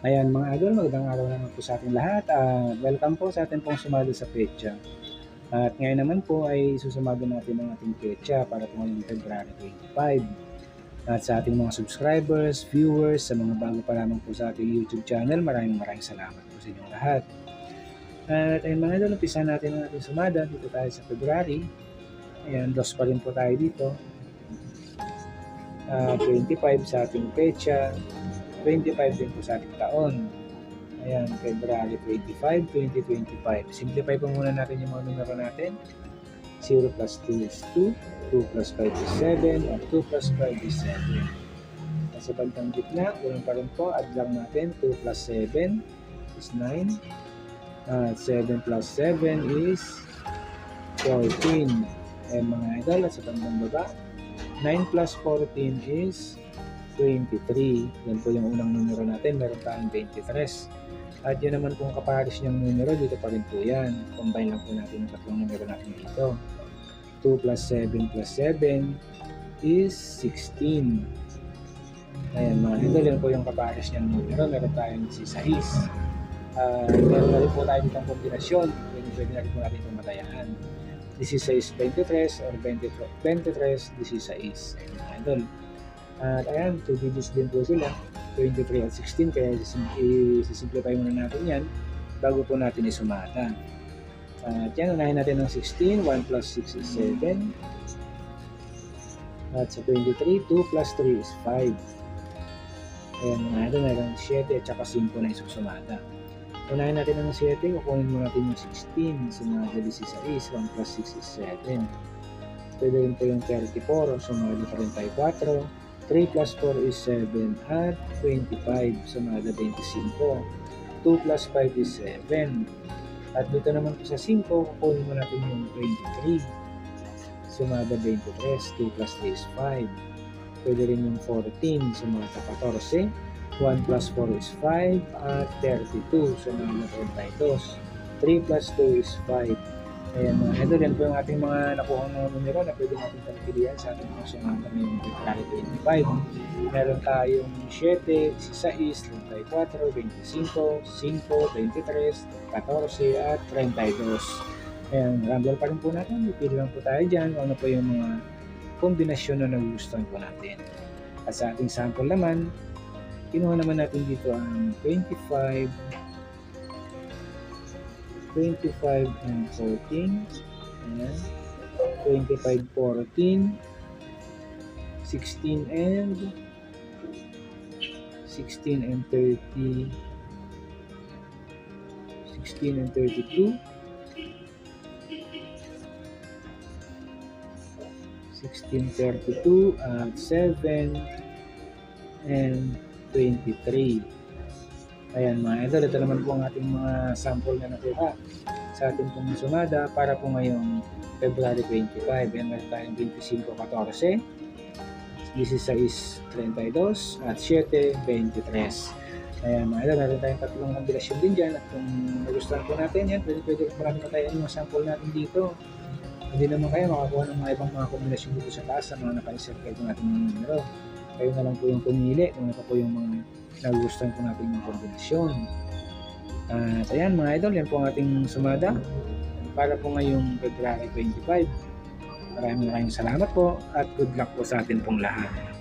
Ayan mga idol, magandang araw naman po sa ating lahat. Ah, welcome po sa ating pong sumali sa pecha. At ngayon naman po ay susumado natin ang ating pecha para po ngayong February 25. At sa ating mga subscribers, viewers, sa mga bago pa lamang po sa ating YouTube channel, maraming maraming salamat po sa inyong lahat. At ayun mga idol, umpisa natin ang ating sumada. Dito tayo sa February. Ayan, dos pa rin po tayo dito. Ah, 25 sa ating pecha. 25 din po sa ating taon. Ayan, February 25, 2025. Simplify po muna natin yung mga numero natin. 0 plus 2 is 2, 2 plus 5 is 7, at 2 plus 5 is 7. Sa bandang gitna, ganun pa rin po, add lang natin, 2 plus 7 is 9, at 7 plus 7 is 14. Eh mga idol, at sa bandang baba, 9 plus 14 is 23. Yan po yung unang numero natin. Meron tayong 23. At yun naman kung kapares niyang numero, dito pa rin po yan. Combine lang po natin yung tatlong numero natin dito. 2 plus 7 plus 7 is 16. Ayan mga idol, yan po yung kapares niyang numero. Meron tayong 16. Uh, meron na rin po tayo ditong kombinasyon. Pwede, pwede na rin po natin itong matayaan. 16, 23 or 23, 23, 16. Ayan mga idol. At ayan, 2 digits din po sila. 23 at 16 kaya i-simplify muna natin yan bago po natin isumata. At yan, unahin natin ng 16. 1 plus 6 is 7. At sa 23, 2 plus 3 is 5. Ayan mga ito, meron 7 at saka 5 na isusumata. Unahin natin ng 7, kukunin mo natin yung 16. Sumada 16, 1 plus 6 is 7. Pwede rin po yung 34, sumada pa rin tayo 4. 3 plus 4 is 7 at 25 sumada 25 2 plus 5 is 7 at dito naman po sa 5 kukunin mo natin yung 23 sumada 23 2 plus 3 is 5 pwede rin yung 14 sumada 14 1 plus 4 is 5 at 32 sumada 32 3 plus 2 is 5 Ayan mga idol, yan po yung ating mga nakuha mga numero na pwede natin pagpilihan sa ating mga sumama ngayong February 25. Meron tayong 7, 16, 34, 25, 5, 23, 14 at 32. Ayan, rumble pa rin po natin. Pipili lang po tayo dyan ano po yung mga kombinasyon na nagustuhan po natin. At sa ating sample naman, kinuha naman natin dito ang 25, 25 and 14. Ayan. 25, 14. 16 and 16 and 30. 16 and 32. 16, 32 at 7 and 23. Ayan mga idol, ito naman po ang ating mga sample na nakuha sa ating pong para po ngayong February 25. Ayan, meron tayong 25, 14, 16, 32, at 7, 23. Ayan mga idol, meron tayong tatlong kombinasyon din dyan at kung nagustuhan po natin yan, pwede pwede marami matayan yung sample natin dito. Hindi naman kayo makakuha ng mga ibang mga kombinasyon dito sa taas sa mga naka-insert kayo natin ng numero. Kayo na lang po yung pumili kung ano po yung mga nagustuhan po natin yung kombinasyon. At ayan mga idol, yan po ang ating sumada para po ngayong February 25. Maraming maraming salamat po at good luck po sa atin pong lahat.